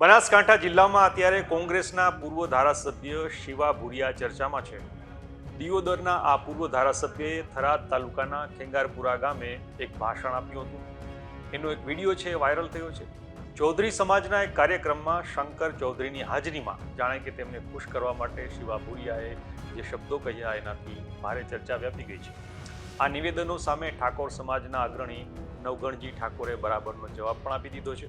બનાસકાંઠા જિલ્લામાં અત્યારે કોંગ્રેસના પૂર્વ ધારાસભ્ય શિવા ભુરિયા ચર્ચામાં છે. દિયોદરના આ પૂર્વ ધારાસભ્યએ થરાદ તાલુકાના ખેંગારપુરા ગામે એક ભાષણ આપ્યું હતું. એનો એક વીડિયો છે વાયરલ થયો છે. ચૌધરી સમાજના એક કાર્યક્રમમાં શંકર ચૌધરીની હાજરીમાં જાણે કે તેમને ખુશ કરવા માટે શિવા ભુરિયાએ જે શબ્દો કહ્યા, એનાથી ભારે ચર્ચા વ્યાપી ગઈ છે. આ નિવેદનો સામે ઠાકોર સમાજના અગ્રણી નવગણજી ઠાકોરે બરાબરનો જવાબ પણ આપી દીધો છે.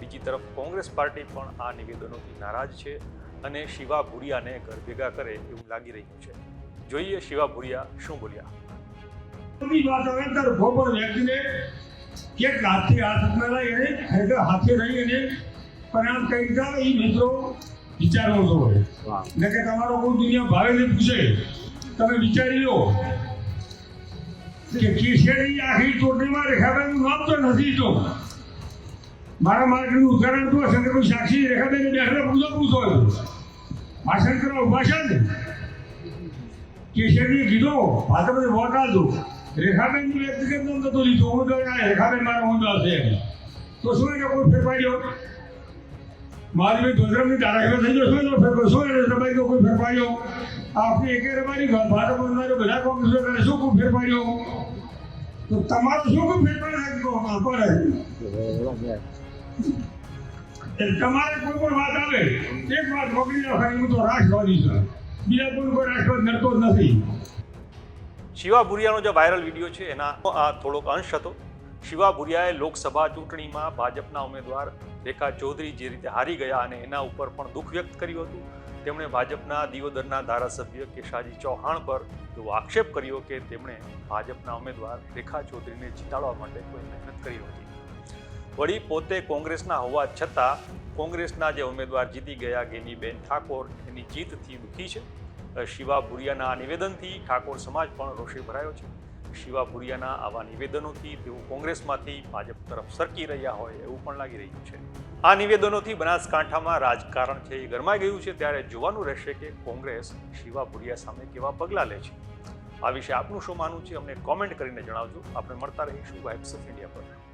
બીજી તરફ કોંગ્રેસ પાર્ટી પણ આ નિવેદનોથી નારાજ છે અને શિવા ભુરિયાને ઘર ભેગા કરે એવું લાગી રહ્યું છે. જોઈએ શિવા ભુરિયા શું બોલ્યા. વ્યક્તિને હાથથી હાથ મેળાય એને? હેડ હાથે રહી અને પરિણામ કઈ રીતે એ મિત્રો વિચારવો જોઈએ કે તમારો કોઈ દુનિયા ભાવેને પૂછે. તમે વિચારી લો. કે કેશરી આખી ચૂંટણીમાં રેખાબેનનું નામ તો નથી તો. મારા માર્ગનું ઉદાહરણ તો શંકરભાઈ સાક્ષી રેખાબેન બેઠા પૂછો પૂછો. ભાષણ કરવા ઊભા છે ને? કેશરીએ કીધો ભાજપને વોટ આપજો. રેખાબેન વ્યક્તિગત નામ નતો લીધો. હું રેખાબેન મારા ઊંડા છે. તો શું કે કોઈ ફેર પાડ્યો મારી ભાઈ ગુજરાતની ધારાસભ્ય થઈ જશો એનો ફેર? શું એને રબાઈનો કોઈ ફેર પાડ્યો આપણી એકે રબારી ભાજપ ઉમેદવારો બધા કોંગ્રેસ કરે શું કોઈ ફેર તો તમારો શું કોઈ ફેર પાડી તમારે કોઈ પણ વાત આવે. એક વાત પકડી નાખવાની હું તો રાષ્ટ્રવાદી છું. બીજા કોઈ કોઈ રાષ્ટ્રવાદ નડતો જ નથી. શિવા ભુરિયાનો જે વાયરલ વીડિયો છે, એના થોડોક અંશ હતો. શિવા ભુરિયાએ લોકસભા ચૂંટણીમાં ભાજપના ઉમેદવાર રેખા ચૌધરી જે રીતે હારી ગયા અને એના ઉપર પણ દુઃખ વ્યક્ત કર્યું હતું, તેમણે ભાજપના દિયોદરના ધારાસભ્ય કેશાજી ચૌહાણ પર એવો આક્ષેપ કર્યો કે તેમણે ભાજપના ઉમેદવાર રેખા ચૌધરીને જીતાડવા માટે કોઈ મહેનત કરી હતી. વળી પોતે કોંગ્રેસના હોવા છતાં કોંગ્રેસના જે ઉમેદવાર જીતી ગયા ગેનીબેન ઠાકોર, એની જીતથી દુઃખી છે. શિવા ભુરિયાના નિવેદનથી ઠાકોર સમાજ પણ રોષે ભરાયો છે. શિવા ભુરિયાના આવા નિવેદનોથી તેઓ કોંગ્રેસમાંથી ભાજપ તરફ સરકી રહ્યા હોય એવું પણ લાગી રહ્યું છે. આ નિવેદનોથી બનાસકાંઠામાં રાજકારણ છે એ ગરમાઈ ગયું છે ત્યારે જોવાનું રહેશે કે કોંગ્રેસ શિવા ભુરિયા સામે કેવા પગલાં લે છે. આ વિશે આપનું શું માનવું છે અમને કોમેન્ટ કરીને જણાવજો. આપણે મળતા રહીશું વાઇબ્સ ઓફ ઇન્ડિયા પર.